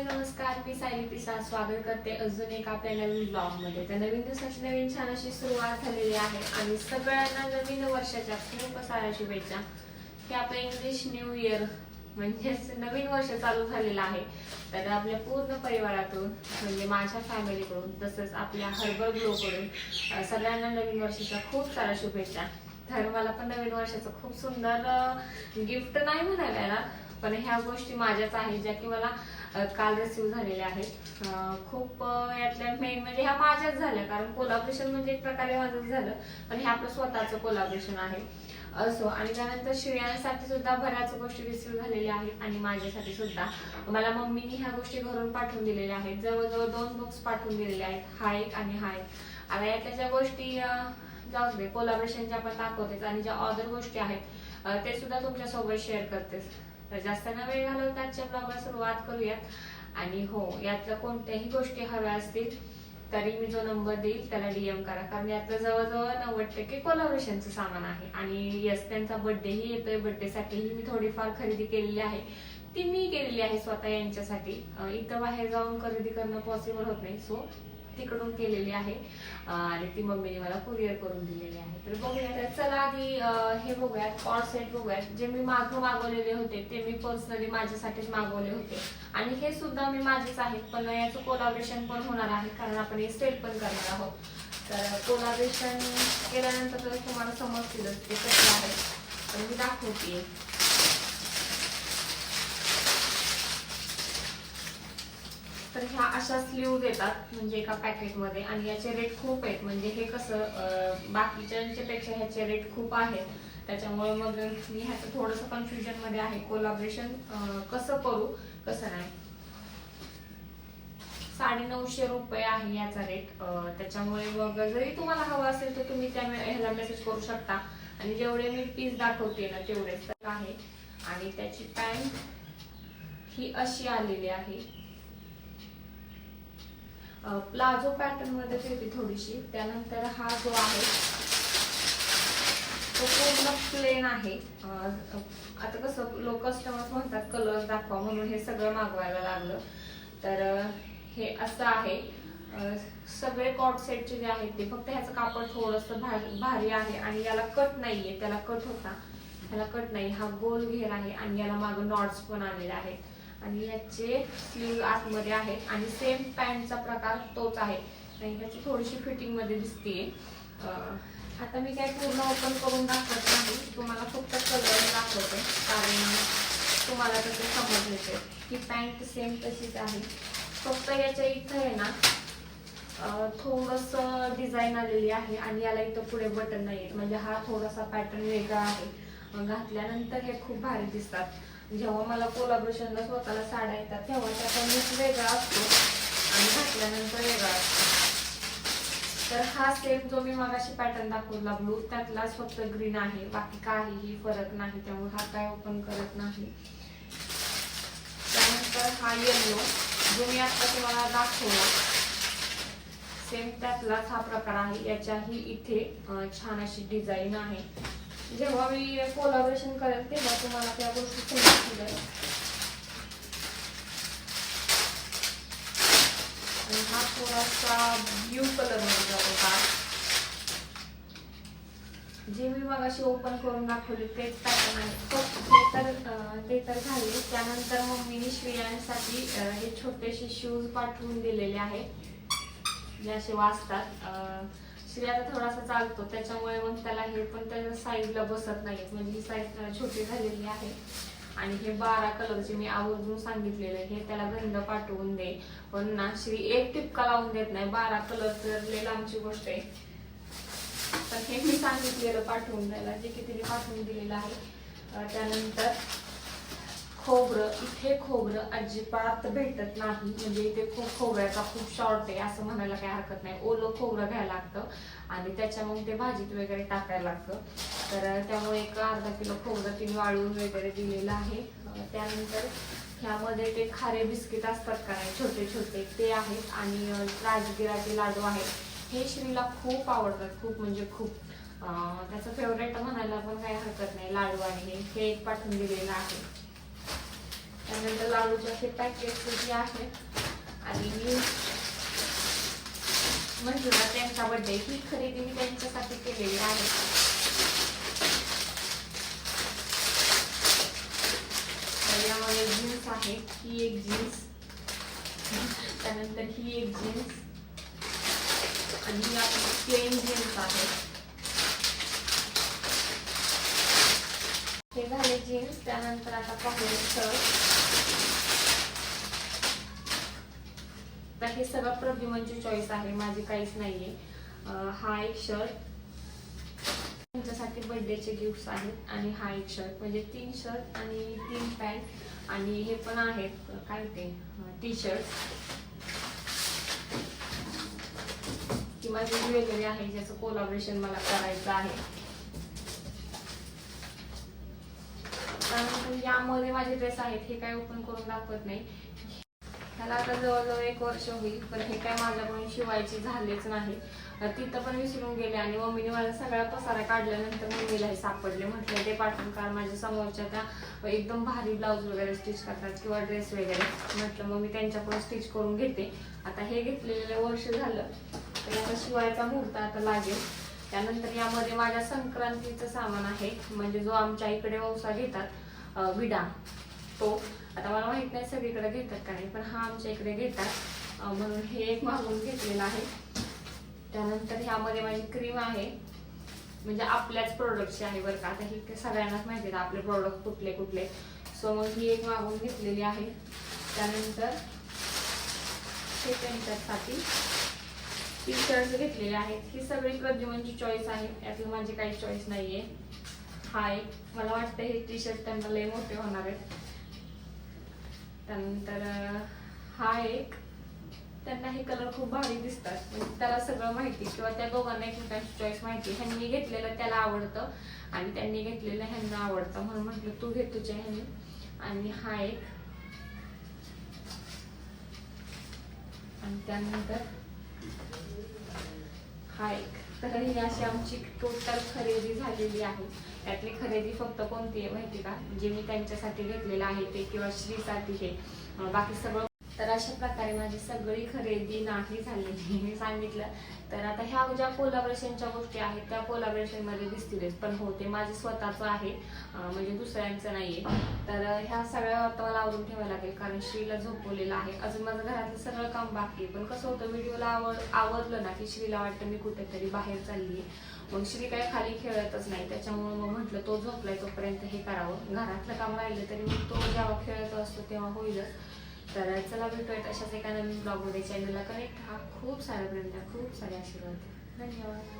Hello नमस्कार मी सायली पिसा स्वागत करते अजून एक आपल्या नवीन ब्लॉगमध्ये तर नवीन दिवसाची नवीन छान अशी सुरुवात झालेली आहे आणि सगळ्यांना नवीन वर्षाच्या खूप साऱ्या शुभेच्छा. की आपलं इंग्लिश न्यू इयर म्हणजेच नवीन वर्ष चालू झालेलं आहे. तर आपल्या पूर्ण परिवारातून म्हणजे माझ्या फॅमिलीकडून तसंच आपल्या हर्बल ग्लोकडून सगळ्यांना नवीन वर्षाच्या खूप साऱ्या शुभेच्छा. तर मला पण नवीन वर्षाचं खूप सुंदर गिफ्ट नाही म्हणायला पण ह्या गोष्टी माझ्याच आहेत ज्या की मला काल रिसिव्ह झालेल्या आहेत. खूप यातल्या मेन म्हणजे ह्या माझ्याच झाल्या कारण कोलाब्रेशन म्हणजे एक प्रकारे माझंच झालं. पण हे आपलं स्वतःचं कोलाब्रेशन आहे. असो आणि त्यानंतर श्रेयांसाठी सुद्धा बऱ्याच गोष्टी रिसिव्ह झालेल्या आहेत आणि माझ्यासाठी सुद्धा. मला मम्मीनी ह्या गोष्टी घरून पाठवून दिलेल्या आहेत. जवळजवळ दोन बुक्स पाठवून दिलेले आहेत. हा एक आणि हा एक. आता यातल्या ज्या गोष्टी जाऊ दे कोलाब्रेशनच्या आपण दाखवतेच आणि ज्या अदर गोष्टी आहेत ते सुद्धा तुमच्यासोबत शेअर करतेस. तर जास्त न वेळ घालवता आजच्या ब्लॉगला सुरुवात करूयात. आणि हो यातल्या कोणत्याही गोष्टी हव्या असतील तरी मी जो नंबर देईल त्याला डीएम करा. कारण यातलं जवळजवळ नव्वद टक्के कोलाब्रेशनचं सामान आहे. आणि यस त्यांचा बर्थडेही येतोय. बर्थडेसाठीही मी थोडीफार खरेदी केलेली आहे. ती मी केलेली आहे स्वतः यांच्यासाठी. इथं बाहेर जाऊन खरेदी करणं पॉसिबल होत नाही. सो तिकडून केलेली आहे. आणि ती मम्मीने मला कुरिअर करून दिलेली आहे. तर बघूया तर चला आधी हे बघूयात कॉर्ड सेट बघूयात जे मी मागं मागवलेले होते ते मी पर्सनली माझ्यासाठीच मागवले होते. आणि हे सुद्धा मी माझेच आहेत पण याचं कोलाब्रेशन पण होणार आहे कारण आपण हे सेट पण करणार आहोत. तर कोलॅबरेशन केल्यानंतर तुम्हाला समजतीलच ते कसे आहे. तर मी दाखवते. ह्या अशा स्लीव देतात म्हणजे एका पॅकेटमध्ये आणि याचे रेट खूप आहेत. म्हणजे हे कसं अं, बाकीच्यांच्या पेक्षा ह्याचे रेट खूप आहेत. त्याच्यामुळे मग मी ह्याचं थोडंसं कन्फ्युजनमध्ये आहे. कोलाब्रेशन कसं करू कसं नाही. साडे नऊशे रुपये आहे याचा रेट त्याच्यामुळे मग जरी तुम्हाला हवं असेल तर तुम्ही त्या ह्याला मेसेज करू शकता. आणि जेवढे मी पीस दाखवते ना तेवढेच तर आहे. आणि त्याची पॅन्ट ही अशी आलेली आहे. प्लाझो पॅटर्न मध्येच येते थोडीशी. त्यानंतर हा जो आहे तो पूर्ण प्लेन आहे. आता कसं लोक कस्टमर्स म्हणतात कलर्स दाखवा म्हणून हे सगळं मागवायला लागलं. तर हे असं आहे. सगळे कॉट सेटचे जे आहेत ते फक्त ह्याचं कापड थोडंसं भारी भारी आहे आणि याला कट नाहीये. त्याला कट होता. ह्याला कट नाही. हा गोल घेर आहे आणि याला मागं नॉट्स पण आलेले आहेत. आणि याचे स्लीव आतमध्ये आहेत आणि सेम पॅन्टचा प्रकार तोच आहे. आणि ह्याची थोडीशी फिटिंगमध्ये दिसते आता मी काय पूर्ण ओपन करून दाखवत नाही. तुम्हाला फक्त कलर दाखवते. कारण तुम्हाला तसं समजले ही पॅन्ट सेम तशीच आहे. फक्त याच्या इथं आहे ना थोडंसं डिझाईन आलेली आहे आणि याला इथं पुढे बटन नाही म्हणजे हा थोडासा पॅटर्न वेगळा आहे. घातल्यानंतर हे खूप भारी दिसतात. जेव्हा मला कोलाब्रेशनला स्वतःला साड्या येतात तेव्हा त्याचा मीच वेगळा असतो आणि घातल्यानंतर वेगळा असतो. तर हा सेम जो मी मगाशी पॅटर्न दाखवला ब्लू त्यातलाच फक्त ग्रीन आहे. बाकी काहीही फरक नाही त्यामुळे हा काय ओपन करत नाही. त्यानंतर हा येलो जो मी आता तुम्हाला दाखवला सेम त्यातलाच हा प्रकार आहे. याच्याही इथे छान अशी डिझाईन आहे. जेव्हा मी कोलाबरेशन करेल तेव्हा तुम्हाला त्या गोष्टी समजतील आणि हा थोडासा ब्ल्यू कलरमध्ये जातो जे मी मग अशी ओपन करून दाखवले तेच ते तर ते तर झाले. त्यानंतर मम्मीने श्रेयांसाठी अं, हे छोटेसे शूज पाठवून दिलेले आहेत जे असे वाचतात अं, श्री आता थोडासा चालतो त्याच्यामुळे मग त्याला हे पण त्याच्या साईजला बसत नाही म्हणजे ही साईज छोटी झालेली आहे. आणि हे बारा कलरचे मी आवर्जून सांगितलेलं हे त्याला गंध पाठवून दे. पण ना श्री एक टिपका लावून देत नाही. बारा कलर तर लय लांबची गोष्ट आहे. तर हे मी सांगितलेलं पाठवून द्यायला जे की तिने पाठवून दिलेलं आहे. त्यानंतर खोबरं इथे खोबरं अजिबात भेटत नाही. म्हणजे इथे खूप खोबऱ्याचा खूप शॉर्ट आहे असं म्हणायला काही हरकत नाही. ओलं खोबरं घ्यायला लागतं आणि त्याच्यामुळे ते भाजीत वगैरे टाकायला लागतं. तर त्यामुळे एक अर्धा किलो खोबरं तिने वाळून वगैरे दिलेलं आहे. त्यानंतर ह्यामध्ये ते खारे बिस्किट असतात का नाही छोटे छोटे ते आहेत. आणि राजगिराचे लाडू आहेत. हे श्रीला खूप आवडतात खूप म्हणजे खूप. त्याचं फेवरेट म्हणायला पण काही हरकत नाही लाडू आणि हे एक पाठवून दिलेलं आहे. त्यानंतर लाडूचे असे पॅकेट जे आहे आणि मी म्हटलं ना त्यांचा बर्थडे ही खरेदी मी त्यांच्यासाठी केलेली आहे. यामध्ये जीन्स आहे ही एक जीन्स त्यानंतर ही एक जीन्स आणि आपली प्लेन जीन्स आहे हे झाले जीन्स त्यानंतर आता पाहूया शर्ट तर हे सगळं प्रद्युमनची चॉईस आहे माझी काहीच नाहीये. हा एक शर्ट त्यांच्यासाठी बर्थडेचे गिफ्ट आहेत आणि हा एक शर्ट म्हणजे तीन शर्ट आणि तीन पॅन्ट आणि हे पण आहेत. काय ते? टी शर्ट ही माझी ज्वेलरी आहे ज्याचं कोलाबरेशन मला करायचं आहे. त्यानंतर यामध्ये माझे ड्रेस आहेत हे काय ओपन करून दाखवत नाही. ह्याला आता जवळजवळ एक वर्ष होईल पण हे काय माझ्याकडून शिवायचे झालेच नाही. तिथं पण विसरून गेले आणि मम्मीने माझा सगळा पसारा काढल्यानंतर मम्मीला हे सापडले. म्हटलं ते पाठवून कारण माझ्या समोरच्या त्या एकदम भारी ब्लाऊज वगैरे स्टिच करतात किंवा ड्रेस वगैरे. म्हटलं मग मी त्यांच्याकडून स्टिच करून घेते. आता हे घेतलेलं वर्ष झालं. तर आता शिवायचा मुहूर्त आता लागेल. त्यानंतर यामध्ये माझ्या संक्रांतीचं सामान आहे. म्हणजे जो आमच्या इकडे वौसा घेतात विडा. तो आता मला माहीत नाही सगळीकडे घेतात का नाही पण हा आमच्या इकडे घेतात. म्हणून हे एक मागून घेतलेलं आहे. त्यानंतर ह्यामध्ये माझी क्रीम आहे. म्हणजे आपल्याच प्रोडक्टची आहे बरं का. आता हे सगळ्यांनाच माहिती आहे आपले प्रोडक्ट कुठले कुठले. सो मग ही एक मागून घेतलेली आहे. त्यानंतर हे त्यांच्यासाठी टी शर्ट घेतलेले आहेत. ही सगळी प्रद्युमनची चॉईस आहे. यातलं माझी काही चॉईस नाही आहे एक मला वाटतं हे टी शर्ट त्यांना लय मोठे होणार आहेत. त्यानंतर हा एक. त्यांना हे कलर खूप भारी दिसतात. म्हणजे त्याला सगळं माहिती. किंवा त्या दोघांना एकमेकांची चॉईस माहिती. ह्यांनी घेतलेलं त्याला आवडतं. आणि त्यांनी घेतलेलं ह्यांना आवडतं. म्हणून म्हटलं तू घे तुझ्या ह्यांनी. आणि हा एक. आणि त्यानंतर हा एक. तर ही अशी आमची टोटल खरेदी झालेली आहे. त्यातली खरेदी फक्त कोणती आहे माहिती का? जे मी त्यांच्यासाठी घेतलेलं आहे ते किंवा श्रीसाठी हे बाकी सगळं तर अशा प्रकारे माझी सगळी खरेदी नाही झालेली मी सांगितलं तर आता ह्या ज्या कोलाबरेशनच्या गोष्टी आहेत त्या कोलाबरेशनमध्ये दिसतीलच पण हो ते माझे स्वतःचं आहे म्हणजे दुसऱ्यांचं नाहीये. तर ह्या सगळ्या आता मला आवडून ठेवावं लागेल कारण श्रीला झोपवलेलं आहे. अजून माझं घरातलं सगळं काम बाकी आहे. पण कसं होतं व्हिडिओला आवड आवडलं ना की श्रीला वाटतं मी कुठेतरी बाहेर चालली आहे मग श्री काय खाली खेळतच नाही. त्याच्यामुळे मग म्हटलं तो झोपलाय तोपर्यंत हे करावं. घरातलं काम राहिलं तरी मग तो जेव्हा खेळत असतो तेव्हा होईलच. तर चला भेटूयात अशाच एका नवीन ब्लॉगमध्ये चॅनलला कनेक्ट हा खूप साऱ्या प्रेम खूप सारे आशीर्वाद धन्यवाद.